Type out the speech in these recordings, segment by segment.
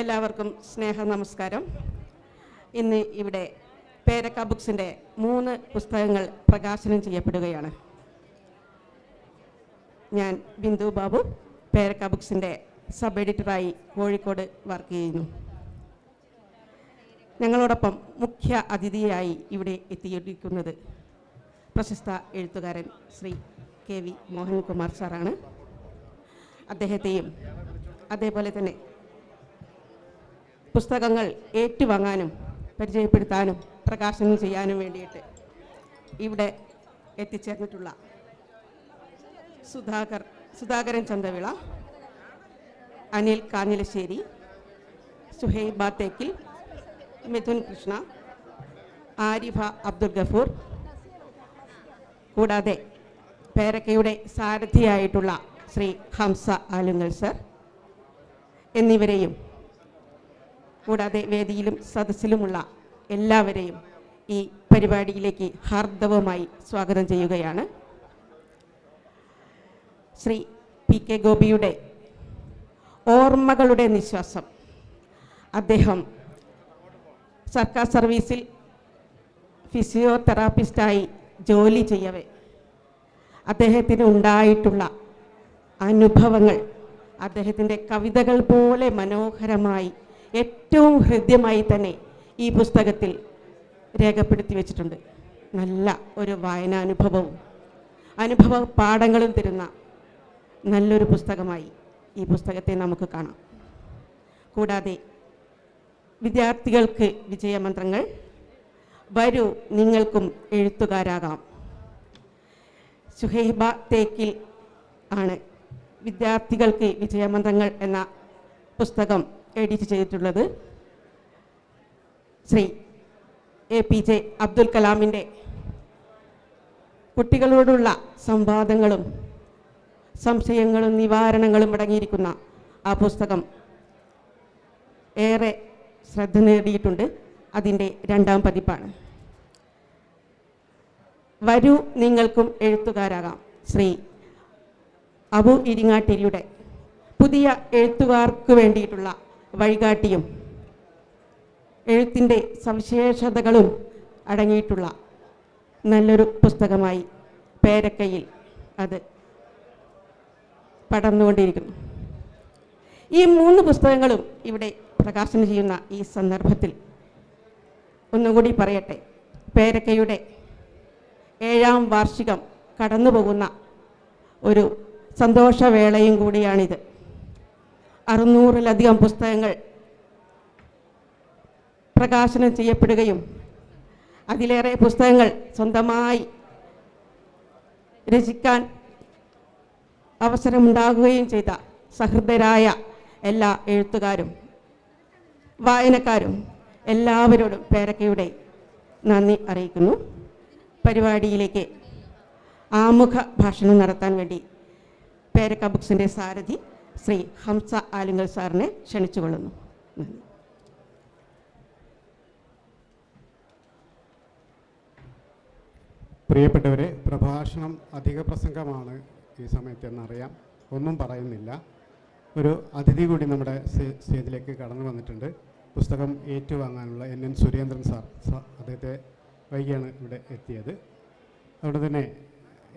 എല്ലാവർക്കും സ്നേഹ നമസ്കാരം. ഇന്ന് ഇവിടെ പേരക്ക ബുക്സിന്റെ മൂന്ന് പുസ്തകങ്ങൾ പ്രകാശനം ചെയ്യപ്പെടുകയാണ്. ഞാൻ ബിന്ദു ബാബു പേരക്ക ബുക്സിന്റെ സബ് എഡിറ്ററായി കോഴിക്കോട് വർക്ക് ചെയ്യുന്നു. ഞങ്ങളോടൊപ്പം മുഖ്യ അതിഥിയായി ഇവിടെ എത്തിയിരിക്കുന്നത് പ്രശസ്ത എഴുത്തുകാരൻ ശ്രീ കെ വി മോഹൻകുമാർ സാറാണ്. അദ്ദേഹത്തെയും അതേപോലെ തന്നെ പുസ്തകങ്ങൾ ഏറ്റുവാങ്ങാനും പരിചയപ്പെടുത്താനും പ്രകാശനം ചെയ്യാനും വേണ്ടിയിട്ട് ഇവിടെ എത്തിച്ചേർന്നിട്ടുള്ള സുധാകർ സുധാകരൻ ചന്തവിള അനിൽ കാഞ്ഞിലശ്ശേരി സുഹൈബ തേക്കിൽ മിഥുൻ കൃഷ്ണ ആരിഫ അബ്ദുൽ ഗഫൂർ. കൂടാതെ പേരക്കയുടെ സാരഥിയായിട്ടുള്ള ശ്രീ ഹംസ ആലുങ്ങൽ സർ. എന്നിവരെയും കൂടാതെ വേദിയിലും സദസ്സിലുമുള്ള എല്ലാവരെയും ഈ പരിപാടിയിലേക്ക് ഹാർദവമായി സ്വാഗതം ചെയ്യുകയാണ്. ശ്രീ പി കെ ഗോപിയുടെ ഓർമ്മകളുടെ നിശ്വാസം. അദ്ദേഹം സർക്കാർ സർവീസിൽ ഫിസിയോതെറാപ്പിസ്റ്റായി ജോലി ചെയ്യവേ. അദ്ദേഹത്തിന് ഉണ്ടായിട്ടുള്ള അനുഭവങ്ങൾ അദ്ദേഹത്തിന്റെ കവിതകൾ പോലെ മനോഹരമായി ഏറ്റവും ഹൃദ്യമായി തന്നെ ഈ പുസ്തകത്തിൽ രേഖപ്പെടുത്തി വെച്ചിട്ടുണ്ട്. നല്ല ഒരു വായനാനുഭവവും അനുഭവ പാഠങ്ങളും തരുന്ന നല്ലൊരു പുസ്തകമായി ഈ പുസ്തകത്തെ നമുക്ക് കാണാം. കൂടാതെ വിദ്യാർത്ഥികൾക്ക് വിജയമന്ത്രങ്ങൾ വരൂ നിങ്ങൾക്കും എഴുത്തുകാരാകാം. സുഹൈബ തേക്കിൽ ആണ് വിദ്യാർത്ഥികൾക്ക് വിജയമന്ത്രങ്ങൾ എന്ന പുസ്തകം എഡിറ്റ് ചെയ്തിട്ടുള്ളത് Shri A P J Abdul കലാമിന്റെ കുട്ടികളോടുള്ള സംവാദങ്ങളും സംശയങ്ങളും നിവാരണങ്ങളും അടങ്ങിയിരിക്കുന്ന ആ പുസ്തകം ഏറെ ശ്രദ്ധ നേടിയിട്ടുണ്ട്. അതിന്റെ രണ്ടാം പതിപ്പാണ്. വരൂ നിങ്ങൾക്കും എഴുത്തുകാരാകാം. ശ്രീ അബു ഇരിങ്ങാട്ടിരിയുടെ പുതിയ എഴുത്തുകാർക്ക് വേണ്ടിയിട്ടുള്ള വഴികാട്ടിയും എഴുത്തിന്റെ സവിശേഷതകളും അടങ്ങിയിട്ടുള്ള നല്ലൊരു പുസ്തകമായി പേരക്കയിൽ അത് പടർന്നുകൊണ്ടിരിക്കുന്നു. ഈ മൂന്ന് പുസ്തകങ്ങളും ഇവിടെ പ്രകാശനം ചെയ്യുന്ന ഈ സന്ദർഭത്തിൽ ഒന്നുകൂടി പറയട്ടെ. പേരക്കയുടെ ഏഴാം വാർഷികം കടന്നു പോകുന്ന ഒരു സന്തോഷവേളയും കൂടിയാണിത്. അറുന്നൂറിലധികം പുസ്തകങ്ങൾ പ്രകാശനം ചെയ്യപ്പെടുകയും അതിലേറെ പുസ്തകങ്ങൾ സ്വന്തമായി രചിക്കാൻ അവസരമുണ്ടാകുകയും ചെയ്ത സഹൃദയരായ എല്ലാ എഴുത്തുകാരും വായനക്കാരും എല്ലാവരോടും പേരക്കയുടെ നന്ദി അറിയിക്കുന്നു. പരിപാടിയിലേക്ക് ആമുഖ ഭാഷണം നടത്താൻ വേണ്ടി പേരക്ക ബുക്സിന്റെ സാരഥി ശ്രീ ഹംസ ആലിംഗൽ സാറിനെ ക്ഷണിച്ചുകൊള്ളുന്നു. പ്രിയപ്പെട്ടവരെ പ്രഭാഷണം അധിക പ്രസംഗമാണ് ഈ സമയത്ത് എന്നറിയാം ഒന്നും പറയുന്നില്ല. ഒരു അതിഥി കൂടി നമ്മുടെ സ്റ്റേജിലേക്ക് കടന്നു വന്നിട്ടുണ്ട്. പുസ്തകം ഏറ്റുവാങ്ങാനുള്ള എൻ എൻ സുരേന്ദ്രൻ സാർ അദ്ദേഹത്തെ വൈകിയാണ് ഇവിടെ എത്തിയത്. അതുകൊണ്ട് തന്നെ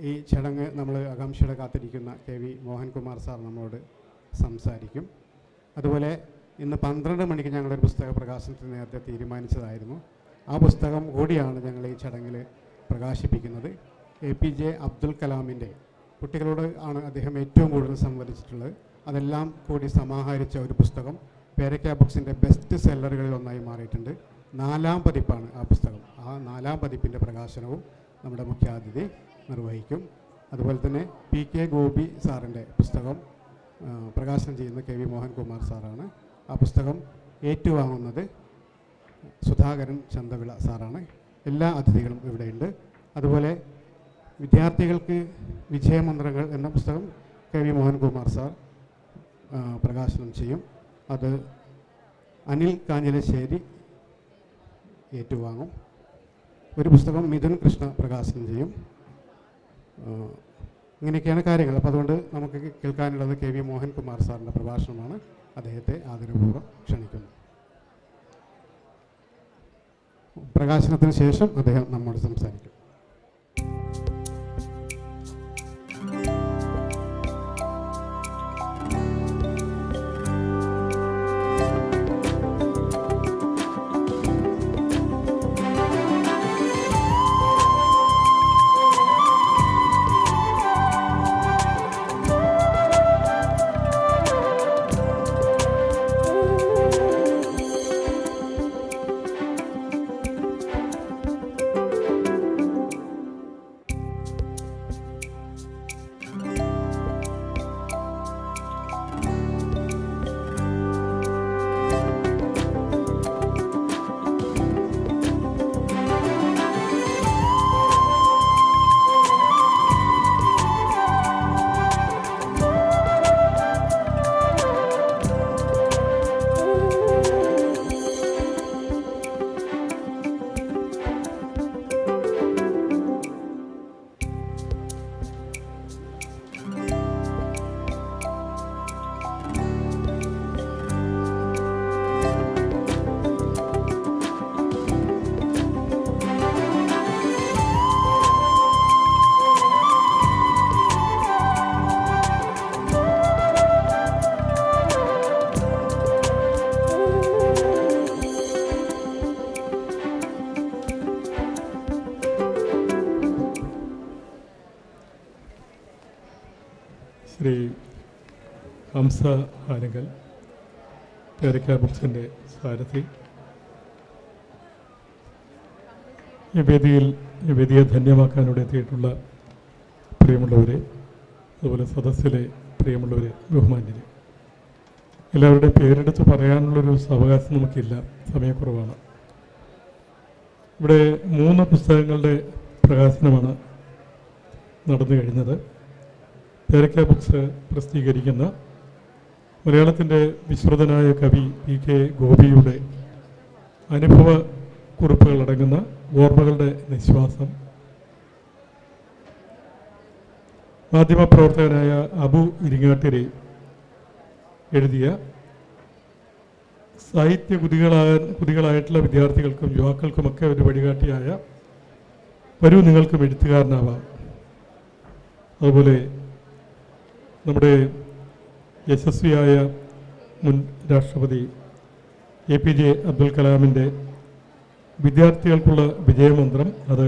ഈ ചടങ്ങ് നമ്മൾ ആകാംക്ഷയുടെ കാത്തിരിക്കുന്ന കെ വി മോഹൻകുമാർ സാർ നമ്മളോട് സംസാരിക്കും. അതുപോലെ ഇന്ന് പന്ത്രണ്ട് മണിക്ക് ഞങ്ങളൊരു പുസ്തക പ്രകാശനത്തിന് നേരത്തെ തീരുമാനിച്ചതായിരുന്നു. ആ പുസ്തകം കൂടിയാണ് ഞങ്ങൾ ഈ ചടങ്ങിൽ പ്രകാശിപ്പിക്കുന്നത്. എ പി ജെ അബ്ദുൽ കലാമിന്റെ കുട്ടികളോട് ആണ് അദ്ദേഹം ഏറ്റവും കൂടുതൽ സംവദിച്ചിട്ടുള്ളത്. അതെല്ലാം കൂടി സമാഹരിച്ച ഒരു പുസ്തകം. പേരക്ക ബുക്സിന്റെ ബെസ്റ്റ് സെല്ലറുകളിൽ ഒന്നായി മാറിയിട്ടുണ്ട്. നാലാം പതിപ്പാണ് ആ പുസ്തകം. ആ നാലാം പതിപ്പിന്റെ പ്രകാശനവും നമ്മുടെ മുഖ്യാതിഥി നിർവഹിക്കും. അതുപോലെ തന്നെ പി കെ ഗോപി സാറിന്റെ പുസ്തകം പ്രകാശനം ചെയ്യുന്ന കെ വി മോഹൻകുമാർ സാറാണ്. ആ പുസ്തകം ഏറ്റുവാങ്ങുന്നത് സുധാകരൻ ചന്തവിള സാറാണ്. എല്ലാ അതിഥികളും ഇവിടെയുണ്ട്. അതുപോലെ വിദ്യാർത്ഥികൾക്ക് വിജയമന്ത്രങ്ങൾ എന്ന പുസ്തകം കെ വി മോഹൻകുമാർ സാർ പ്രകാശനം ചെയ്യും. അത് അനിൽ കാഞ്ഞിലശ്ശേരി ഏറ്റുവാങ്ങും. ഒരു പുസ്തകം മിഥുൻ കൃഷ്ണ പ്രകാശനം ചെയ്യും. ഇങ്ങനെയൊക്കെയാണ് കാര്യങ്ങൾ. അപ്പോൾ അതുകൊണ്ട് നമുക്ക് കേൾക്കാനുള്ളത് കെ വി മോഹൻകുമാർ സാറിന്റെ പ്രഭാഷണമാണ്. അദ്ദേഹത്തെ ആദരപൂർവം ക്ഷണിക്കുന്നു. പ്രകാശനത്തിന് ശേഷം അദ്ദേഹം നമ്മോട് സംസാരിക്കും. ആനങ്കൽ പേരക്ക ബുക്സിന്റെ സാരഥി. ഈ വേദിയിൽ ഈ വേദിയെ ധന്യമാക്കാനിവിടെ എത്തിയിട്ടുള്ള പ്രിയമുള്ളവരെ അതുപോലെ സദസ്സിലെ പ്രിയമുള്ളവരെ ബഹുമാന്യരെ. എല്ലാവരുടെയും പേരെടുത്ത് പറയാനുള്ളൊരു അവകാശം നമുക്കില്ല. സമയക്കുറവാണ്. ഇവിടെ മൂന്ന് പുസ്തകങ്ങളുടെ പ്രകാശനമാണ് നടന്നു കഴിഞ്ഞത്. പേരക്ക ബുക്സ് പ്രസിദ്ധീകരിക്കുന്ന മലയാളത്തിന്റെ വിശ്രുതനായ കവി പി കെ ഗോപിയുടെ അനുഭവ കുറിപ്പുകളടങ്ങുന്ന ഓർമ്മകളുടെ നിശ്വാസം. മാധ്യമപ്രവർത്തകനായ അബു ഇരിങ്ങാട്ടിരെ എഴുതിയ സാഹിത്യ കുതികളായ കുതികളായിട്ടുള്ള വിദ്യാർത്ഥികൾക്കും യുവാക്കൾക്കുമൊക്കെ ഒരു വഴികാട്ടിയായ വരൂ നിങ്ങൾക്കും എഴുത്തുകാരനാവാം. അതുപോലെ നമ്മുടെ യശസ്വിയായ മുൻ രാഷ്ട്രപതി എ പി ജെ അബ്ദുൽ കലാമിന്റെ വിദ്യാർത്ഥികൾക്കുള്ള വിജയമന്ത്രം. അത്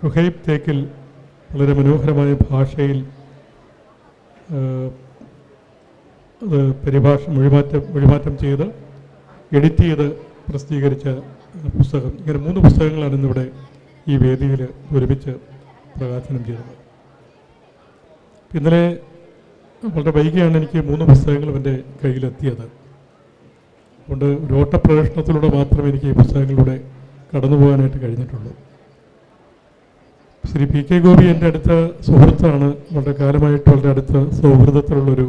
ഷുഹൈബ് തേക്കിൽ വളരെ മനോഹരമായ ഭാഷയിൽ അത് പരിഭാഷ മൊഴിമാറ്റം മൊഴിമാറ്റം ചെയ്ത് എഡിറ്റ് ചെയ്ത് പ്രസിദ്ധീകരിച്ച പുസ്തകം. ഇങ്ങനെ മൂന്ന് പുസ്തകങ്ങളാണ് ഇന്നിവിടെ ഈ വേദിയിൽ ഒരുമിച്ച് പ്രകാശനം ചെയ്തത്. ഇന്നലെ വളരെ വൈകിയാണ് എനിക്ക് മൂന്ന് പുസ്തകങ്ങളും എന്റെ കയ്യിലെത്തിയത്. അതുകൊണ്ട് ഒരു ഓട്ടപ്രദർശനത്തിലൂടെ മാത്രമേ എനിക്ക് ഈ പുസ്തകങ്ങളിലൂടെ കടന്നു പോകാനായിട്ട് കഴിഞ്ഞിട്ടുള്ളൂ. ശ്രീ പി കെ ഗോപി എന്റെ അടുത്ത സുഹൃത്താണ്. വളരെ കാലമായിട്ട് വളരെ അടുത്ത സൗഹൃദത്തിലുള്ളൊരു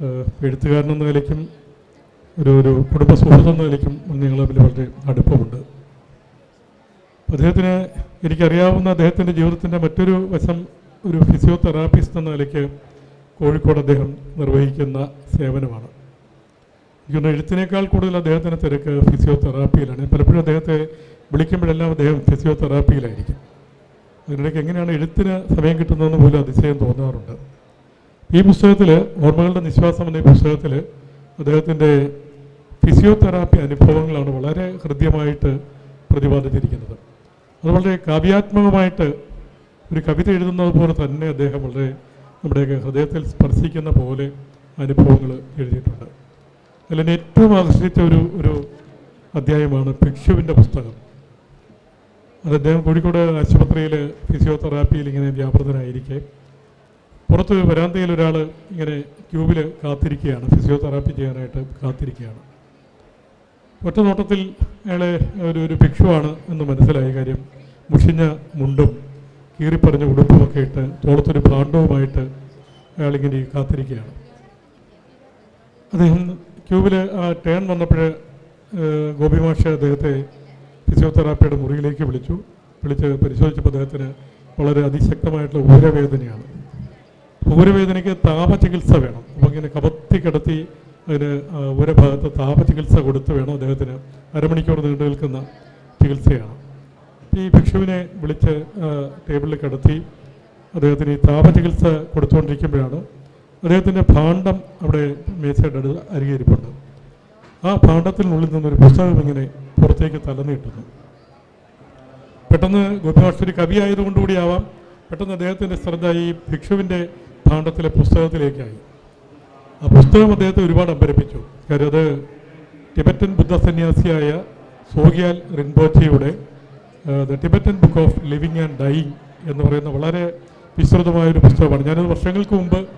എഴുത്തുകാരൻ എഴുത്തുകാരനെന്ന നിലയ്ക്കും ഒരു ഒരു കുടുംബ സുഹൃത്ത് എന്ന നിലയ്ക്കും ഞങ്ങൾ തമ്മിൽ വളരെ അടുപ്പമുണ്ട്. അദ്ദേഹത്തിന് എനിക്കറിയാവുന്ന അദ്ദേഹത്തിന്റെ ജീവിതത്തിന്റെ മറ്റൊരു വശം ഒരു ഫിസിയോതെറാപ്പിസ്റ്റ് എന്ന നിലയ്ക്ക് കോഴിക്കോട് അദ്ദേഹം നിർവഹിക്കുന്ന സേവനമാണ്. എനിക്കൊന്ന് എഴുത്തിനേക്കാൾ കൂടുതൽ അദ്ദേഹത്തിന്റെ തിരക്ക് ഫിസിയോതെറാപ്പിയിലാണ്. പലപ്പോഴും അദ്ദേഹത്തെ വിളിക്കുമ്പോഴെല്ലാം അദ്ദേഹം ഫിസിയോതെറാപ്പിയിലായിരിക്കും. അതിനിടയ്ക്ക് എങ്ങനെയാണ് എഴുത്തിന് സമയം കിട്ടുന്നതെന്ന് പോലും അതിശയം തോന്നാറുണ്ട്. ഈ പുസ്തകത്തിൽ ഓർമ്മകളുടെ നിശ്വാസം എന്ന ഈ പുസ്തകത്തിൽ അദ്ദേഹത്തിന്റെ ഫിസിയോതെറാപ്പി അനുഭവങ്ങളാണ് വളരെ ഹൃദ്യമായിട്ട് പ്രതിപാദിച്ചിരിക്കുന്നത്. അത് വളരെ കാവ്യാത്മകമായിട്ട് ഒരു കവിത എഴുതുന്നത് പോലെ തന്നെ അദ്ദേഹം വളരെ നമ്മുടെയൊക്കെ ഹൃദയത്തിൽ സ്പർശിക്കുന്ന പോലെ അനുഭവങ്ങൾ എഴുതിയിട്ടുണ്ട്. അതിൽ എന്നെ ഏറ്റവും ആകർഷിച്ച ഒരു ഒരു അധ്യായമാണ് ഭിക്ഷുവിന്റെ പുസ്തകം. അത് അദ്ദേഹം കോഴിക്കോട് ആശുപത്രിയിൽ ഫിസിയോതെറാപ്പിയിൽ ഇങ്ങനെ വ്യാപൃതനായിരിക്കെ. പുറത്ത് വരാന്തയിൽ ഒരാൾ ഇങ്ങനെ ക്യൂബിൽ കാത്തിരിക്കുകയാണ് ഫിസിയോതെറാപ്പി ചെയ്യാനായിട്ട് കാത്തിരിക്കുകയാണ് ഒറ്റ നോട്ടത്തിൽ അയാളെ ഒരു ഒരു ഭിക്ഷുവാണ് എന്ന് മനസ്സിലായ കാര്യം മുഷിഞ്ഞ മുണ്ടും കീറിപ്പറഞ്ഞ ഉടുപ്പുമൊക്കെ ഇട്ട് തോളത്തൊരു ഭാണ്ഡവുമായിട്ട് അയാളിങ്ങനെ കാത്തിരിക്കുകയാണ്. അദ്ദേഹം ക്യൂബിൽ ആ ടേൺ വന്നപ്പോൾ ഗോപി മാഷ് അദ്ദേഹത്തെ ഫിസിയോതെറാപ്പിയുടെ മുറിയിലേക്ക് വിളിച്ചു. വിളിച്ച് പരിശോധിച്ചപ്പോൾ അദ്ദേഹത്തിന് വളരെ അതിശക്തമായിട്ടുള്ള ഊരവേദനയാണ്. ഊരവേദനയ്ക്ക് താപചികിത്സ വേണം. അപ്പോൾ ഇങ്ങനെ കപത്തി കിടത്തി അതിന് ഊരഭാഗത്ത് താപചികിത്സ കൊടുത്ത് വേണം അദ്ദേഹത്തിന് അരമണിക്കൂർ നീണ്ടു നിൽക്കുന്ന ചികിത്സയാണ്. ഈ ഭിക്ഷുവിനെ വിളിച്ച് ടേബിളിൽ കിടത്തി അദ്ദേഹത്തിന് ഈ താപചികിത്സ കൊടുത്തുകൊണ്ടിരിക്കുമ്പോഴാണ് അദ്ദേഹത്തിന്റെ ഭാണ്ഡം അവിടെ മേശയുടെ അടുത്ത് അരികരിപ്പുണ്ട്. ആ ഭാണ്ഡത്തിനുള്ളിൽ നിന്നൊരു പുസ്തകം ഇങ്ങനെ പുറത്തേക്ക് തലനീട്ടുന്നു. പെട്ടെന്ന് ഗോപിനാഷ്ടരി കവി ആയതുകൊണ്ടുകൂടിയാവാം പെട്ടെന്ന് അദ്ദേഹത്തിന്റെ ശ്രദ്ധ ഈ ഭിക്ഷുവിന്റെ ഭാണ്ഡത്തിലെ പുസ്തകത്തിലേക്കായി. ആ പുസ്തകം അദ്ദേഹത്തെ ഒരുപാട് അമ്പരപ്പിച്ചു. കാര്യം അത് ടിബറ്റൻ ബുദ്ധ സന്യാസിയായ Sogyal റിൻബോച്ചയുടെ the Tibetan book of living and dying എന്ന് പറയുന്ന വളരെ വിസ്തൃതമായൊരു പുസ്തകമാണ്. ഞാനത് വർഷങ്ങൾക്ക് മുമ്പ്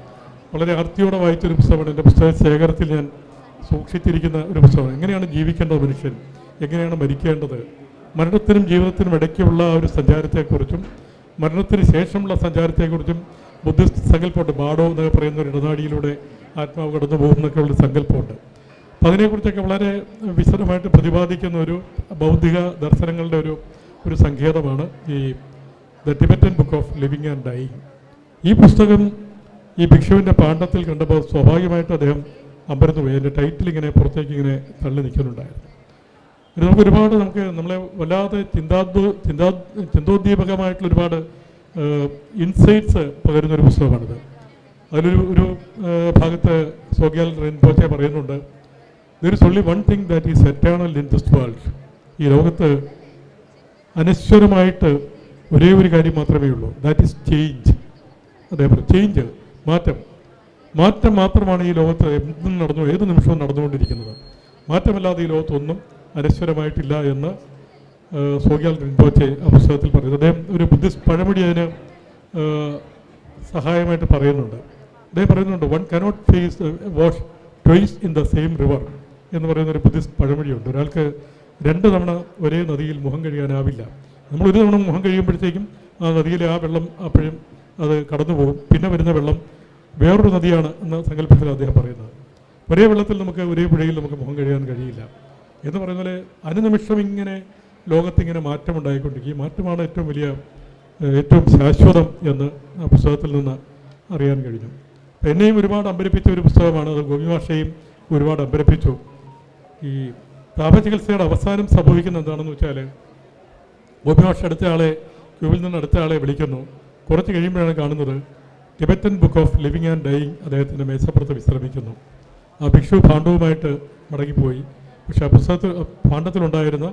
വളരെ ആർത്തിയോടെ വായിച്ചൊരു പുസ്തകമാണ്. എന്റെ പുസ്തക ശേഖരത്തിൽ ഞാൻ സൂക്ഷിച്ചിരിക്കുന്ന ഒരു പുസ്തകമാണ്. എങ്ങനെയാണ് ജീവിക്കേണ്ടത് മനുഷ്യൻ? എങ്ങനെയാണ് മരിക്കേണ്ടത്? മരണത്തിനും ജീവിതത്തിനും ഇടയ്ക്കുള്ള ആ ഒരു സഞ്ചാരത്തെക്കുറിച്ചും മരണത്തിന് ശേഷമുള്ള സഞ്ചാരത്തെക്കുറിച്ചും ബുദ്ധിസ്റ്റ് സങ്കല്പമുണ്ട്. ബാഡോ എന്നൊക്കെ പറയുന്ന ഒരു ഇടനാടിയിലൂടെ ആത്മാവ് കടന്നു പോകുന്നൊക്കെ ഉള്ള സങ്കല്പമുണ്ട്. അപ്പം അതിനെക്കുറിച്ചൊക്കെ വളരെ വിശദമായിട്ട് പ്രതിപാദിക്കുന്ന ഒരു ബൗദ്ധിക ദർശനങ്ങളുടെ ഒരു ഒരു സങ്കേതമാണ് ഈ the Tibetan book of living and dying ഈ പുസ്തകം ഈ ഭിക്ഷുവിന്റെ പാണ്ഡത്തിൽ കണ്ടപ്പോൾ സ്വാഭാവികമായിട്ട് അദ്ദേഹം അമ്പരന്ന് പോയി. അതിന്റെ ടൈറ്റിൽ ഇങ്ങനെ പുറത്തേക്ക് ഇങ്ങനെ തള്ളി നിൽക്കുന്നുണ്ടായിരുന്നു. നമുക്ക് ഒരുപാട് നമുക്ക് നമ്മളെ വല്ലാതെ ചിന്താദ്വ ചിന്താ ചിന്തോദ്ദീപകമായിട്ടുള്ള ഒരുപാട് ഇൻസൈറ്റ്സ് പകരുന്ന ഒരു പുസ്തകമാണിത്. അതിലൊരു ഒരു ഭാഗത്ത് സോഗ്യാൽ റെൻപോച്ചെ പറയുന്നുണ്ട് there is only one thing that is eternal in this world ഈ ലോകത്ത് അനശ്വരമായിട്ട് ഒരേ ഒരു കാര്യം മാത്രമേ ഉള്ളൂ. ദാറ്റ് ഈസ് ചേഞ്ച് അതേപോലെ ചേഞ്ച് മാറ്റം. മാറ്റം മാത്രമാണ് ഈ ലോകത്ത് എന്തും നടന്നു ഏത് നിമിഷവും നടന്നുകൊണ്ടിരിക്കുന്നത്. മാറ്റമല്ലാതെ ഈ ലോകത്തൊന്നും അനശ്വരമായിട്ടില്ല എന്ന് സോഗ്യാൽ റിൻപോച്ചെ ആ പുസ്തകത്തിൽ പറയുന്നത് അദ്ദേഹം ഒരു ബുദ്ധിസ്റ്റ് പഴമൊഴി അതിന് സഹായമായിട്ട് പറയുന്നുണ്ട്. അദ്ദേഹം പറയുന്നുണ്ട് one cannot face wash twice in the same river എന്ന് പറയുന്ന ഒരു ബുദ്ധിസ്റ്റ് പഴമൊഴിയുണ്ട്. ഒരാൾക്ക് രണ്ട് തവണ ഒരേ നദിയിൽ മുഖം കഴിയാനാവില്ല നമ്മൾ ഒരു തവണ മുഖം കഴിയുമ്പോഴത്തേക്കും ആ നദിയിലെ ആ വെള്ളം അപ്പോഴും അത് കടന്നു പോകും. പിന്നെ വരുന്ന വെള്ളം വേറൊരു നദിയാണ് എന്ന സങ്കല്പത്തിൽ അദ്ദേഹം പറയുന്നത്. ഒരേ വെള്ളത്തിൽ നമുക്ക് ഒരേ പുഴയിൽ നമുക്ക് മുഖം കഴിയാൻ കഴിയില്ല. എന്ന് പറയുന്ന പോലെ അനുനിമിഷം ഇങ്ങനെ ലോകത്തിങ്ങനെ മാറ്റം ഉണ്ടായിക്കൊണ്ടിരിക്കും ഈ മാറ്റമാണ് ഏറ്റവും വലിയ ഏറ്റവും ശാശ്വതം എന്ന് ആ പുസ്തകത്തിൽ നിന്ന് അറിയാൻ കഴിഞ്ഞു. എന്നെയും ഒരുപാട് അമ്പരപ്പിച്ച ഒരു പുസ്തകമാണ്. അത് ഗോപിഭാഷയും ഒരുപാട് അമ്പരപ്പിച്ചു. ഈ താപചികിത്സയുടെ അവസാനം സംഭവിക്കുന്നത് എന്താണെന്ന് വെച്ചാൽ ഗോപിഭാഷ അടുത്ത ആളെ ക്യൂവിൽ നിന്ന് അടുത്ത ആളെ വിളിക്കുന്നു. കുറച്ച് കഴിയുമ്പോഴാണ് കാണുന്നത് Tibetan book of living and dying അദ്ദേഹത്തിന്റെ മേശപ്പുറത്ത് വിശ്രമിക്കുന്നു. ആ ഭിക്ഷു ഭാണ്ഡവുമായിട്ട് മടങ്ങിപ്പോയി. പക്ഷേ ആ പുസ്തകത്തിൽ ഭാണ്ഡത്തിലുണ്ടായിരുന്ന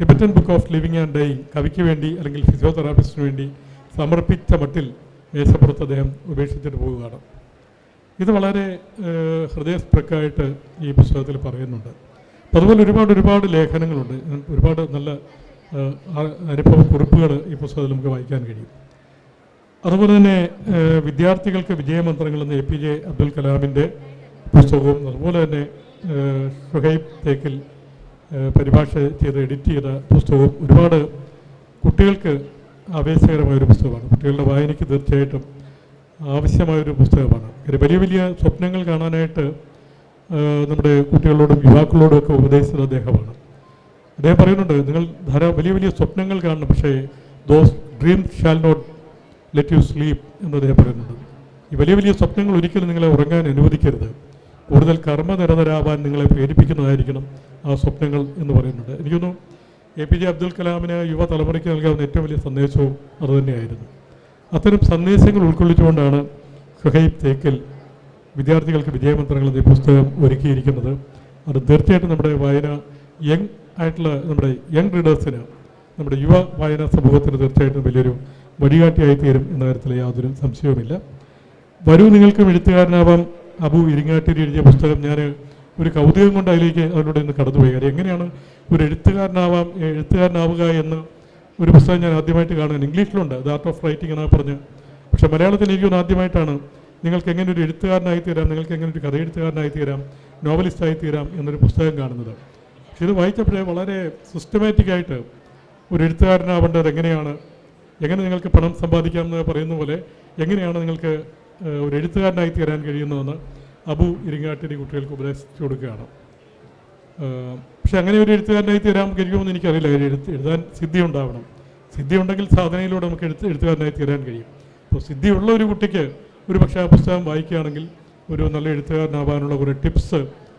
Tibetan book of living and dying കവിക്ക് വേണ്ടി അല്ലെങ്കിൽ ഫിസിയോതെറാപ്പിസ്റ്റിന് വേണ്ടി സമർപ്പിച്ച മട്ടിൽ മേശപ്പുറത്ത് അദ്ദേഹം ഉപേക്ഷിച്ചിട്ട് പോവുകയാണ്. ഇത് വളരെ ഹൃദയസ്പൃക്കായിട്ട് ഈ പുസ്തകത്തിൽ പറയുന്നുണ്ട്. അതുപോലെ ഒരുപാട് ഒരുപാട് ലേഖനങ്ങളുണ്ട്. ഒരുപാട് നല്ല അനുഭവ കുറിപ്പുകൾ ഈ പുസ്തകത്തിൽ നമുക്ക് വായിക്കാൻ കഴിയും. അതുപോലെ തന്നെ വിദ്യാർത്ഥികൾക്ക് വിജയമന്ത്രങ്ങൾ എന്ന എ പി ജെ അബ്ദുൽ കലാമിന്റെ പുസ്തകവും അതുപോലെ തന്നെ ഷുഹൈബ് തേക്കിൽ പരിഭാഷ ചെയ്ത് എഡിറ്റ് ചെയ്ത പുസ്തകവും ഒരുപാട് കുട്ടികൾക്ക് ആവേശകരമായ ഒരു പുസ്തകമാണ്. കുട്ടികളുടെ വായനയ്ക്ക് തീർച്ചയായിട്ടും ആവശ്യമായൊരു പുസ്തകമാണ്. വലിയ വലിയ സ്വപ്നങ്ങൾ കാണാനായിട്ട് നമ്മുടെ കുട്ടികളോടും യുവാക്കളോടും ഒക്കെ ഉപദേശിച്ചത് അദ്ദേഹമാണ്. അദ്ദേഹം പറയുന്നുണ്ട് നിങ്ങൾ ധാരാളം വലിയ വലിയ സ്വപ്നങ്ങൾ കാണണം പക്ഷേ those dream shall not let you sleep എന്ന് അദ്ദേഹം പറയുന്നുണ്ട്. ഈ വലിയ വലിയ സ്വപ്നങ്ങൾ ഒരിക്കലും നിങ്ങളെ ഉറങ്ങാൻ അനുവദിക്കരുത്. കൂടുതൽ കർമ്മ നിരതരാവാൻ നിങ്ങളെ പ്രേരിപ്പിക്കുന്നതായിരിക്കണം ആ സ്വപ്നങ്ങൾ എന്ന് പറയുന്നുണ്ട്. എനിക്കൊന്നും എ പി ജെ അബ്ദുൽ കലാമിന് യുവതലമുറയ്ക്ക് നൽകാവുന്ന ഏറ്റവും വലിയ സന്ദേശവും അതുതന്നെയായിരുന്നു അത്തരം സന്ദേശങ്ങൾ ഉൾക്കൊള്ളിച്ചുകൊണ്ടാണ് ഷുഹൈബ് തേക്കൽ വിദ്യാർത്ഥികൾക്ക് വിജയമന്ത്രങ്ങൾ എന്ന പുസ്തകം ഒരുക്കിയിരിക്കുന്നത്. അത് തീർച്ചയായിട്ടും നമ്മുടെ വായന യങ് ആയിട്ടുള്ള നമ്മുടെ യങ് റീഡേഴ്സിന് നമ്മുടെ യുവ വായനാ സമൂഹത്തിന് തീർച്ചയായിട്ടും വലിയൊരു വഴികാട്ടിയായി തീരും എന്ന കാര്യത്തിൽ യാതൊരു സംശയവുമില്ല. വരൂ നിങ്ങൾക്കും എഴുത്തുകാരനാവാം. അബു ഇരിങ്ങാട്ടിരി എഴുതിയ പുസ്തകം ഞാൻ ഒരു കൗതുകം കൊണ്ട് അതിലേക്ക് അതിലൂടെ ഇന്ന് കടന്നുപോയി. കാര്യം എങ്ങനെയാണ് ഒരു എഴുത്തുകാരനാവാം എഴുത്തുകാരനാവുക എന്ന് ഒരു പുസ്തകം ഞാൻ ആദ്യമായിട്ട് കാണുന്നത് ഇംഗ്ലീഷിലുണ്ട്. ദ ആർട്ട് ഓഫ് റൈറ്റിംഗ് എന്നാണ് പറഞ്ഞ്. പക്ഷേ മലയാളത്തിൽ എനിക്കൊന്ന് ആദ്യമായിട്ടാണ് നിങ്ങൾക്ക് എങ്ങനെ ഒരു എഴുത്തുകാരനായി തീരാം? നിങ്ങൾക്ക് എങ്ങനെ ഒരു കഥ എഴുത്തുകാരനായി തീരാം? നോവലിസ്റ്റായി തീരാം എന്നൊരു പുസ്തകം കാണുന്നത്. പക്ഷെ ഇത് വായിച്ചപ്പോഴേ വളരെ സിസ്റ്റമാറ്റിക്കായിട്ട് ഒരു എഴുത്തുകാരനാവേണ്ടത് എങ്ങനെയാണ്? എങ്ങനെ നിങ്ങൾക്ക് പണം സമ്പാദിക്കാം എന്ന് പറയുന്ന പോലെ എങ്ങനെയാണ് നിങ്ങൾക്ക് ഒരു എഴുത്തുകാരനായി തീരാൻ കഴിയുന്നതെന്ന് അബു ഇരിങ്ങാട്ടിരി കുട്ടികൾക്ക് ഉപദേശിച്ചു കൊടുക്കുകയാണ്. പക്ഷേ അങ്ങനെ ഒരു എഴുത്തുകാരനായി തീരാൻ കഴിയുമെന്ന് എനിക്കറിയില്ല. എഴുത്ത് എഴുതാൻ സിദ്ധി ഉണ്ടാവണം സിദ്ധി ഉണ്ടെങ്കിൽ സാധനയിലൂടെ നമുക്ക് എഴുത്ത് എഴുത്തുകാരനായി തീരാൻ കഴിയും. അപ്പോൾ സിദ്ധിയുള്ള ഒരു കുട്ടിക്ക് ഒരു പക്ഷേ ആ പുസ്തകം വായിക്കുകയാണെങ്കിൽ ഒരു നല്ല എഴുത്തുകാരനാവാനുള്ള കുറേ ടിപ്സ്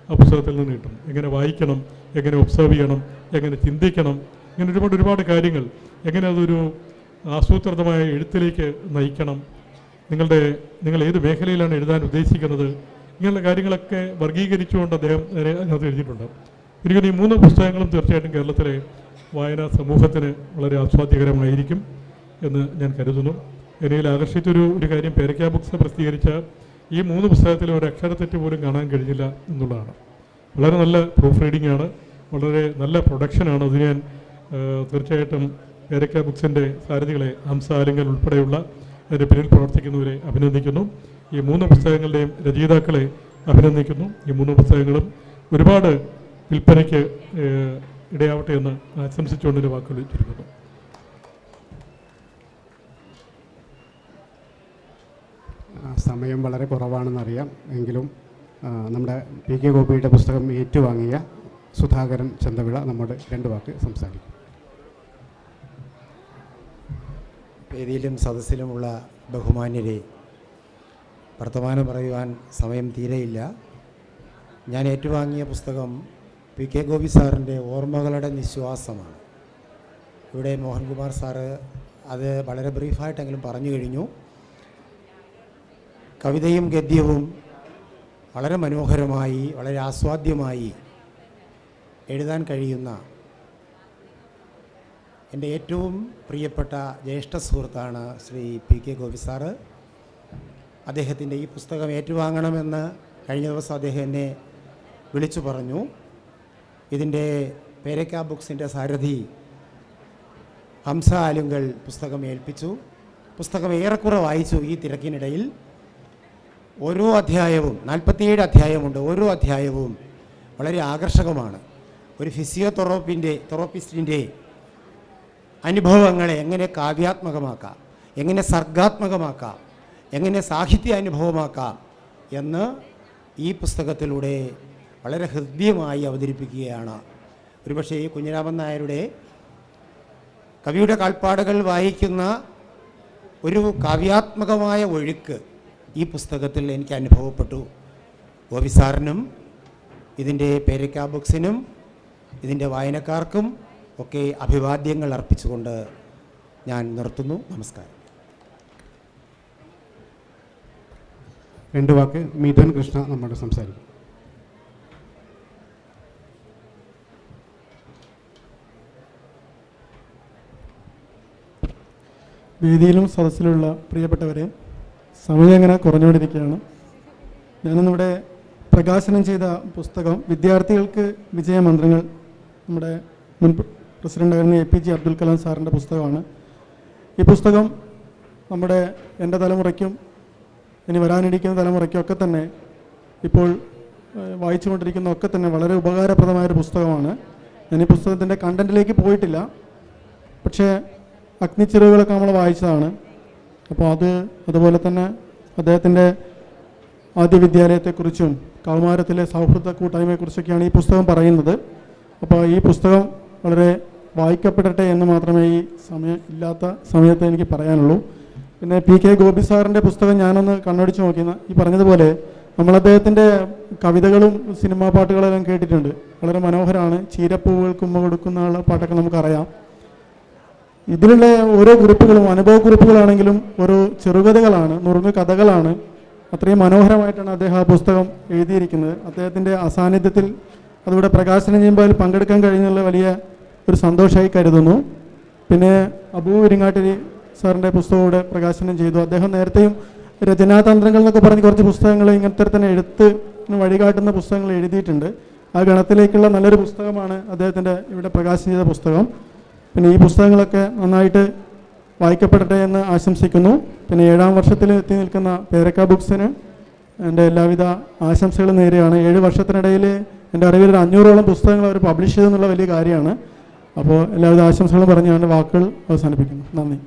ആ പുസ്തകത്തിൽ നിന്ന് കിട്ടും. എങ്ങനെ വായിക്കണം എങ്ങനെ ഒബ്സർവ് ചെയ്യണം എങ്ങനെ ചിന്തിക്കണം ഇങ്ങനെ ഒരുപാട് ഒരുപാട് കാര്യങ്ങൾ. എങ്ങനെ അതൊരു ആസൂത്രിതമായ എഴുത്തിലേക്ക് നയിക്കണം. നിങ്ങളുടെ നിങ്ങൾ ഏത് മേഖലയിലാണ് എഴുതാൻ ഉദ്ദേശിക്കുന്നത്? ഇങ്ങനെയുള്ള കാര്യങ്ങളൊക്കെ വർഗീകരിച്ചുകൊണ്ട് അദ്ദേഹം അതിനെ അതിനകത്ത് എഴുതിയിട്ടുണ്ട്. എനിക്കൊരു ഈ മൂന്ന് പുസ്തകങ്ങളും തീർച്ചയായിട്ടും കേരളത്തിലെ വായനാ സമൂഹത്തിന് വളരെ ആസ്വാദ്യകരമായിരിക്കും എന്ന് ഞാൻ കരുതുന്നു. എന്നിൽ ആകർഷിച്ചൊരു ഒരു കാര്യം പേരക്ക ബുക്സ് പ്രസിദ്ധീകരിച്ച ഈ മൂന്ന് പുസ്തകത്തിൽ ഒരു അക്ഷരത്തെറ്റ് പോലും കാണാൻ കഴിഞ്ഞില്ല എന്നുള്ളതാണ്. വളരെ നല്ല പ്രൂഫ് റീഡിംഗ് ആണ്. വളരെ നല്ല പ്രൊഡക്ഷനാണ് അത് ഞാൻ തീർച്ചയായിട്ടും പേരക്ക ബുക്സിന്റെ സാരഥികളെ ഹംസ ആലിംഗൽ ഉൾപ്പെടെയുള്ള അതിന്റെ പിന്നിൽ പ്രവർത്തിക്കുന്നവരെ അഭിനന്ദിക്കുന്നു. ഈ മൂന്ന് പുസ്തകങ്ങളുടെയും രചയിതാക്കളെ അഭിനന്ദിക്കുന്നു. ഈ മൂന്ന് പുസ്തകങ്ങളും ഒരുപാട് വിൽപ്പനയ്ക്ക് ഇടയാവട്ടെ എന്ന് ആശംസിച്ചുകൊണ്ട് വാക്കുകൾ ചുരുക്കുന്നു. സമയം വളരെ കുറവാണെന്നറിയാം. എങ്കിലും നമ്മുടെ പി കെ ഗോപിയുടെ പുസ്തകം ഏറ്റുവാങ്ങിയ സുധാകരൻ ചന്തവിള നമ്മുടെ രണ്ട് വാക്ക് സംസാരിക്കും. വേദിയിലും സദസ്സിലുമുള്ള ബഹുമാന്യരെ വർത്തമാനം പറയുവാൻ സമയം തീരെയില്ല. ഞാൻ ഏറ്റുവാങ്ങിയ പുസ്തകം പി കെ ഗോപി സാറിന്റെ ഓർമ്മകളുടെ നിശ്വാസമാണ്. ഇവിടെ മോഹൻകുമാർ സാറ് അത് വളരെ ബ്രീഫായിട്ടെങ്കിലും പറഞ്ഞു കഴിഞ്ഞു. കവിതയും ഗദ്യവും വളരെ മനോഹരമായി വളരെ ആസ്വാദ്യമായി എഴുതാൻ കഴിയുന്ന എന്റെ ഏറ്റവും പ്രിയപ്പെട്ട ജ്യേഷ്ഠ സുഹൃത്താണ് Shri P K Gopi sir. അദ്ദേഹത്തിന്റെ ഈ പുസ്തകം ഏറ്റുവാങ്ങണമെന്ന് കഴിഞ്ഞ ദിവസം അദ്ദേഹം എന്നെ വിളിച്ചു പറഞ്ഞു. ഇതിന്റെ പേരക്ക ബുക്സിന്റെ സാരഥി ഹംസ ആലുങ്കൽ പുസ്തകം ഏൽപ്പിച്ചു. പുസ്തകം ഏറെക്കുറെ വായിച്ചു ഈ തിരക്കിനിടയിൽ. ഓരോ അധ്യായവും നാൽപ്പത്തിയേഴ് അധ്യായമുണ്ട്. ഓരോ അധ്യായവും വളരെ ആകർഷകമാണ്. ഒരു ഫിസിയോതെറോപ്പിന്റെ തെറോപ്പിസ്റ്റിന്റെ അനുഭവങ്ങളെ എങ്ങനെ കാവ്യാത്മകമാക്കാം എങ്ങനെ സർഗാത്മകമാക്കാം എങ്ങനെ സാഹിത്യ അനുഭവമാക്കാം എന്ന് ഈ പുസ്തകത്തിലൂടെ വളരെ ഹൃദ്യമായി അവതരിപ്പിക്കുകയാണ്. ഒരുപക്ഷെ ഈ കുഞ്ഞിരാമൻ നായരുടെ കവിയുടെ കാൽപ്പാടുകൾ വായിക്കുന്ന ഒരു കാവ്യാത്മകമായ ഒഴുക്ക് ഈ പുസ്തകത്തിൽ എനിക്ക് അനുഭവപ്പെട്ടു. ഗോപി സാറിനും ഇതിന്റെ പേരക്ക ബുക്സിനും ഇതിന്റെ വായനക്കാർക്കും ഒക്കെ അഭിവാദ്യങ്ങൾ അർപ്പിച്ചുകൊണ്ട് ഞാൻ നിർത്തുന്നു. നമസ്കാരം. രണ്ട് വാക്ക്. മിഥുൻ കൃഷ്ണ നമ്മുടെ സംസാരിക്കും. വേദിയിലും സദസ്സിലുള്ള പ്രിയപ്പെട്ടവരെ സമയം അങ്ങനെ കുറഞ്ഞുകൊണ്ടിരിക്കുകയാണ്. ഞാനിന്നിവിടെ പ്രകാശനം ചെയ്ത പുസ്തകം വിദ്യാർത്ഥികൾക്ക് വിജയമന്ത്രങ്ങൾ നമ്മുടെ മുൻ പ്രസിഡന്റായിരുന്ന A P J Abdul Kalam സാറിന്റെ പുസ്തകമാണ്. ഈ പുസ്തകം നമ്മുടെ എന്റെ തലമുറയ്ക്കും ഇനി വരാനിരിക്കുന്ന തലമുറയ്ക്കും ഒക്കെ തന്നെ ഇപ്പോൾ വായിച്ചുകൊണ്ടിരിക്കുന്ന ഒക്കെ തന്നെ വളരെ ഉപകാരപ്രദമായൊരു പുസ്തകമാണ്. ഞാൻ ഈ പുസ്തകത്തിന്റെ കണ്ടന്റിലേക്ക് പോയിട്ടില്ല. പക്ഷേ അഗ്നിച്ചിറകുകളൊക്കെ നമ്മൾ വായിച്ചതാണ്. അപ്പോൾ അത് അതുപോലെ തന്നെ അദ്ദേഹത്തിന്റെ ആദ്യ വിദ്യാലയത്തെക്കുറിച്ചും കൗമാരത്തിലെ സൗഹൃദ കൂട്ടായ്മയെക്കുറിച്ചൊക്കെയാണ് ഈ പുസ്തകം പറയുന്നത്. അപ്പോൾ ഈ പുസ്തകം വളരെ വായിക്കപ്പെടട്ടെ എന്ന് മാത്രമേ ഈ സമയം ഇല്ലാത്ത സമയത്ത് എനിക്ക് പറയാനുള്ളൂ. പിന്നെ പി കെ ഗോപി സാറിന്റെ പുസ്തകം ഞാനൊന്ന് കണ്ണടിച്ച് നോക്കിയെന്ന് ഈ പറഞ്ഞതുപോലെ നമ്മൾ അദ്ദേഹത്തിന്റെ കവിതകളും സിനിമാ പാട്ടുകളെല്ലാം കേട്ടിട്ടുണ്ട്. വളരെ മനോഹരമാണ്. ചീരപ്പൂവുകൾ കുമ്മ കൊടുക്കുന്ന പാട്ടൊക്കെ നമുക്കറിയാം. ഇതിലുള്ള ഓരോ കുറിപ്പുകളും അനുഭവ കുറിപ്പുകളാണെങ്കിലും ഓരോ ചെറുകഥകളാണ് നുറുങ്ങ് കഥകളാണ്. അത്രയും മനോഹരമായിട്ടാണ് അദ്ദേഹം ആ പുസ്തകം എഴുതിയിരിക്കുന്നത്. അദ്ദേഹത്തിന്റെ അസാന്നിധ്യത്തിൽ അതിവിടെ പ്രകാശനം ചെയ്യുമ്പോൾ അതിൽ പങ്കെടുക്കാൻ കഴിഞ്ഞുള്ള വലിയ ഒരു സന്തോഷമായി കരുതുന്നു. പിന്നെ അബൂ ഇരിങ്ങാട്ടിരി സാറിന്റെ പുസ്തകം ഇവിടെ പ്രകാശനം ചെയ്തു. അദ്ദേഹം നേരത്തെയും രചനാതന്ത്രങ്ങൾ എന്നൊക്കെ പറഞ്ഞ് കുറച്ച് പുസ്തകങ്ങൾ ഇങ്ങനത്തെ തന്നെ എഴുത്ത് വഴികാട്ടുന്ന പുസ്തകങ്ങൾ എഴുതിയിട്ടുണ്ട്. ആ ഗണത്തിലേക്കുള്ള നല്ലൊരു പുസ്തകമാണ് അദ്ദേഹത്തിന്റെ ഇവിടെ പ്രകാശനം ചെയ്ത പുസ്തകം. പിന്നെ ഈ പുസ്തകങ്ങളൊക്കെ നന്നായിട്ട് വായിക്കപ്പെടട്ടെ എന്ന് ആശംസിക്കുന്നു. പിന്നെ ഏഴാം വർഷത്തിൽ എത്തി നിൽക്കുന്ന പേരക്ക ബുക്സിന് എന്റെ എല്ലാവിധ ആശംസകളും നേരെയാണ്. ഏഴ് വർഷത്തിനിടയിൽ എന്റെ അറിവിൽ ഒരു അഞ്ഞൂറോളം പുസ്തകങ്ങൾ അവർ പബ്ലിഷ് ചെയ്തെന്നുള്ള വലിയ കാര്യമാണ്. അപ്പോൾ എല്ലാവിധ ആശംസകളും പറഞ്ഞ് ഞാൻ വാക്കുകൾ അവസാനിപ്പിക്കുന്നു. നന്ദി.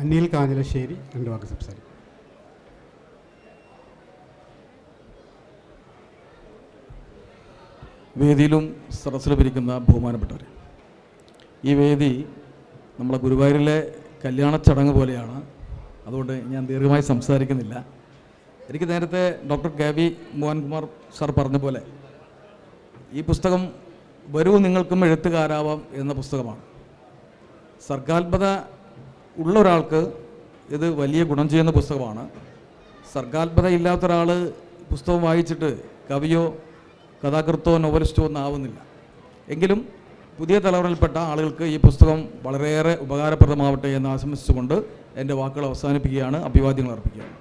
അനിൽ കാഞ്ഞലശ്ശേരി രണ്ട് വാക്ക് സംസാരിക്കും. വേദിയിലും സദസ്സിലുമിരിക്കുന്ന ബഹുമാനപ്പെട്ടവർ ഈ വേദി നമ്മളെ ഗുരുവായൂരിലെ കല്യാണ ചടങ്ങ് പോലെയാണ്. അതുകൊണ്ട് ഞാൻ ദീർഘമായി സംസാരിക്കുന്നില്ല. എനിക്ക് നേരത്തെ doctor K V Mohankumar sir പറഞ്ഞ പോലെ ഈ പുസ്തകം വരൂ നിങ്ങൾക്കും എഴുത്തുകാരാവാം എന്ന പുസ്തകമാണ്. സർഗാത്മത ഉള്ള ഒരാൾക്ക് ഇത് വലിയ ഗുണം ചെയ്യുന്ന പുസ്തകമാണ്. സർഗാത്മത ഇല്ലാത്ത ഒരാൾ പുസ്തകം വായിച്ചിട്ട് കവിയോ കഥാകൃത്തോ നോവലിസ്റ്റോ ഒന്നും ആവുന്നില്ല. എങ്കിലും പുതിയ തലമുറയിൽപ്പെട്ട ആളുകൾക്ക് ഈ പുസ്തകം വളരെയേറെ ഉപകാരപ്രദമാവട്ടെ എന്ന് ആശംസിച്ചുകൊണ്ട് എന്റെ വാക്കുകൾ അവസാനിപ്പിക്കുകയാണ്. അഭിവാദ്യങ്ങൾ അർപ്പിക്കുകയാണ്.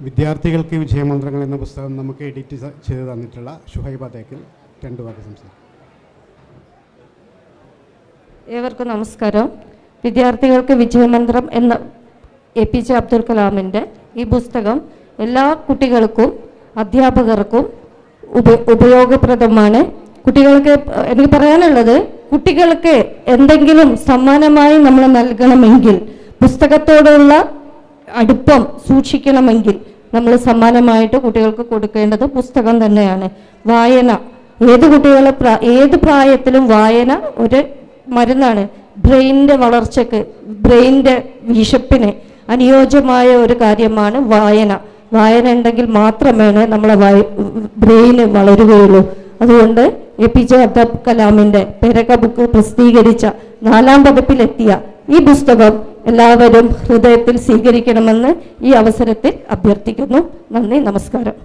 വിദ്യാർത്ഥികൾക്ക് വിജയമന്ത്രങ്ങൾ എന്ന പുസ്തകം നമുക്ക് എഡിറ്റ് ചെയ്ത് തന്നിട്ടുള്ള ഷുഹൈബ തേക്കിൽ രണ്ട് വാക്ക് സംസാരിക്കും. ഏവർക്കും നമസ്കാരം. വിദ്യാർത്ഥികൾക്ക് വിജയമന്ത്രം എന്ന എ പി ജെ അബ്ദുൽ കലാമിന്റെ ഈ പുസ്തകം എല്ലാ കുട്ടികൾക്കും അധ്യാപകർക്കും ഉപ ഉപയോഗപ്രദമാണ്. കുട്ടികൾക്ക് എനിക്ക് പറയാനുള്ളത് കുട്ടികൾക്ക് എന്തെങ്കിലും സമ്മാനമായി നമ്മൾ നൽകണമെങ്കിൽ പുസ്തകത്തോടുള്ള അടുപ്പം സൂക്ഷിക്കണമെങ്കിൽ നമ്മൾ സമ്മാനമായിട്ട് കുട്ടികൾക്ക് കൊടുക്കേണ്ടത് പുസ്തകം തന്നെയാണ്. വായന. ഏത് കുട്ടികളെ ഏത് പ്രായത്തിലും വായന ഒരു മരുന്നാണ്. ബ്രെയിനിന്റെ വളർച്ചയ്ക്ക് ബ്രെയിനിന്റെ വിശപ്പിന് അനുയോജ്യമായ ഒരു കാര്യമാണ് വായന. വായന ഉണ്ടെങ്കിൽ മാത്രമേ നമ്മളെ ബ്രെയിന് വളരുകയുള്ളൂ. അതുകൊണ്ട് എ പി ജെ അബ്ദുൽ കലാമിന്റെ പെരക ബുക്ക് പ്രസിദ്ധീകരിച്ച നാലാം പതിപ്പിലെത്തിയ ഈ പുസ്തകം എല്ലാവരും ഹൃദയത്തിൽ സ്വീകരിക്കണമെന്ന് ഈ അവസരത്തിൽ അഭ്യർത്ഥിക്കുന്നു. നന്ദി നമസ്കാരം.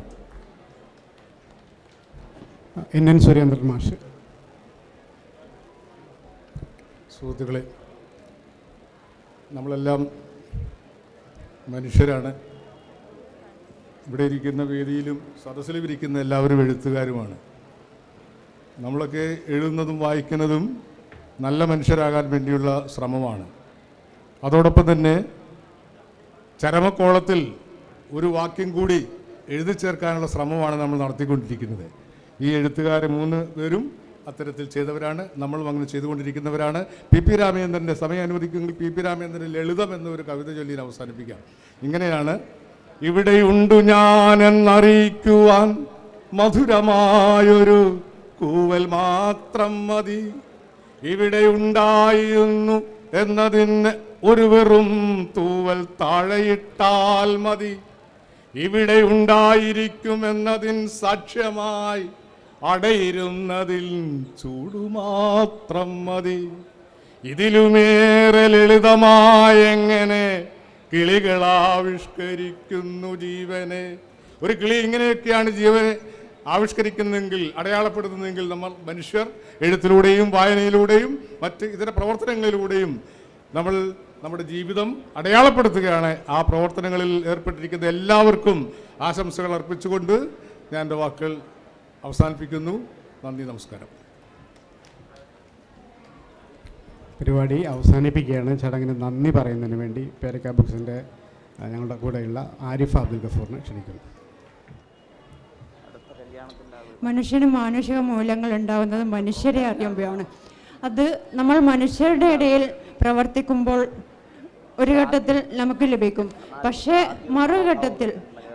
എൻ എൻ സുരേന്ദ്രൻ മാഷ്. സുഹൃത്തുക്കളെ നമ്മളെല്ലാം മനുഷ്യരാണ്. ഇവിടെ ഇരിക്കുന്ന വേദിയിലും സദസ്സിലും ഇരിക്കുന്ന എല്ലാവരും എഴുത്തുകാരുമാണ്. നമ്മളൊക്കെ എഴുതുന്നതും വായിക്കുന്നതും നല്ല മനുഷ്യരാകാൻ വേണ്ടിയുള്ള ശ്രമമാണ്. അതോടൊപ്പം തന്നെ ചരമക്കോളത്തിൽ ഒരു വാക്യം കൂടി എഴുതി ചേർക്കാനുള്ള ശ്രമമാണ് നമ്മൾ നടത്തിക്കൊണ്ടിരിക്കുന്നത്. ഈ എഴുത്തുകാർ മൂന്ന് പേരും അത്തരത്തിൽ ചെയ്തവരാണ്. നമ്മളും അങ്ങനെ ചെയ്തുകൊണ്ടിരിക്കുന്നവരാണ്. പി പി രാമചന്ദ്രന്റെ സമയം അനുവദിക്കുമെങ്കിൽ പി പി രാമചന്ദ്രൻ ലളിതം എന്നൊരു കവിത ചൊല്ലിയിൽ അവസാനിപ്പിക്കാം. ഇങ്ങനെയാണ് ഇവിടെയുണ്ടു ഞാൻ എന്നറിയിക്കുവാൻ മധുരമായൊരു കൂവൽ മാത്രം മതി. ഇവിടെ ഉണ്ടായിരുന്നു എന്നതിന് ഒരു വെറും തൂവൽ താഴെയിട്ടാൽ മതി. ഇവിടെ ഉണ്ടായിരിക്കും എന്നതിൻ സാക്ഷ്യമായി അടയിരുന്നതിൽ ചൂടുമാത്രം മതി. ഇതിലുമേറെ ലളിതമായെങ്ങനെ കിളികളാവിഷ്കരിക്കുന്നു ജീവനെ. ഒരു കിളി ഇങ്ങനെയൊക്കെയാണ് ജീവനെ ആവിഷ്കരിക്കുന്നെങ്കിൽ അടയാളപ്പെടുന്നതെങ്കിൽ നമ്മൾ മനുഷ്യർ എഴുത്തിലൂടെയും വായനയിലൂടെയും മറ്റ് ഇതര പ്രവർത്തനങ്ങളിലൂടെയും നമ്മൾ നമ്മുടെ ജീവിതം അടയാളപ്പെടുത്തുകയാണ്. ആ പ്രവർത്തനങ്ങളിൽ ഏർപ്പെട്ടിരിക്കുന്ന എല്ലാവർക്കും ആശംസകൾ അർപ്പിച്ചുകൊണ്ട് ഞാൻ എന്റെ വാക്കുകൾ അവസാനിപ്പിക്കുന്നു. നന്ദി നമസ്കാരം. പരിപാടി അവസാനിപ്പിക്കുകയാണ്. ചടങ്ങിന് നന്ദി പറയുന്നതിന് വേണ്ടി പേരക്ക ബുക്സിന്റെ ഞങ്ങളുടെ കൂടെയുള്ള ആരിഫ് അബ്ദുൽ ഗഫൂറിനെ ക്ഷണിക്കുന്നു. മനുഷ്യന് മാനുഷിക മൂല്യങ്ങൾ ഉണ്ടാവുന്നത് മനുഷ്യരെ അറിയുമ്പോഴാണ്. അത് നമ്മൾ മനുഷ്യരുടെ ഇടയിൽ പ്രവർത്തിക്കുമ്പോൾ ഒരു ഘട്ടത്തിൽ നമുക്ക് ലഭിക്കും. പക്ഷേ മറുഘട്ടത്തിൽ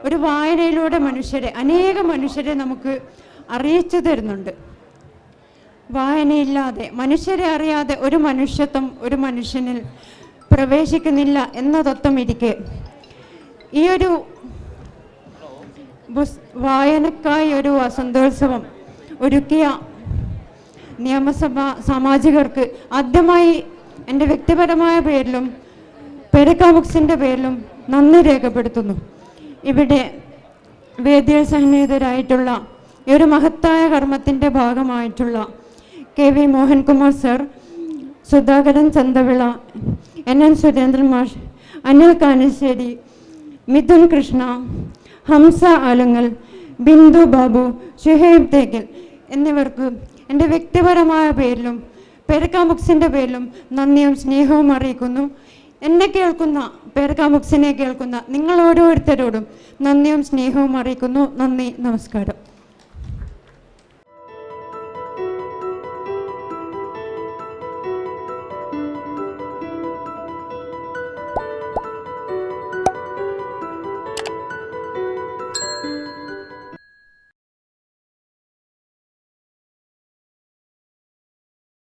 ഒരു വായനയിലൂടെ മനുഷ്യരെ അനേക മനുഷ്യരെ നമുക്ക് അറിയിച്ചു തരുന്നുണ്ട്. വായനയില്ലാതെ മനുഷ്യരെ അറിയാതെ ഒരു മനുഷ്യത്വം ഒരു മനുഷ്യനിൽ പ്രവേശിക്കുന്നില്ല എന്ന തത്വം ഇരിക്കെ. ഈ ഒരു വായനക്കായി ഒരു വസന്തോത്സവം ഒരുക്കിയ നിയമസഭ സാമാജികർക്ക് ആദ്യമായി എന്റെ വ്യക്തിപരമായ പേരിലും പെരക്ക ബുക്സിന്റെ പേരിലും നന്ദി രേഖപ്പെടുത്തുന്നു. ഇവിടെ വേദിയിൽ സന്നിഹിതരായിട്ടുള്ള ഈ ഒരു മഹത്തായ കർമ്മത്തിന്റെ ഭാഗമായിട്ടുള്ള K V Mohankumar sir Sudhakaran Chanthavila N N Surendran മാഷ് അനിൽ കാനശ്ശേരി മിഥുൻ കൃഷ്ണ ഹംസ ആലുങ്ങൽ ബിന്ദു ബാബു ഷുഹൈബ് തേക്കൽ എന്നിവർക്ക് എന്റെ വ്യക്തിപരമായ പേരിലും പെരക്ക ബുക്സിന്റെ പേരിലും നന്ദിയും സ്നേഹവും അറിയിക്കുന്നു. എന്നെ കേൾക്കുന്ന പെരക്ക ബുക്സിനെ കേൾക്കുന്ന നിങ്ങൾ ഓരോരുത്തരോടും നന്ദിയും സ്നേഹവും അറിയിക്കുന്നു. നന്ദി നമസ്കാരം.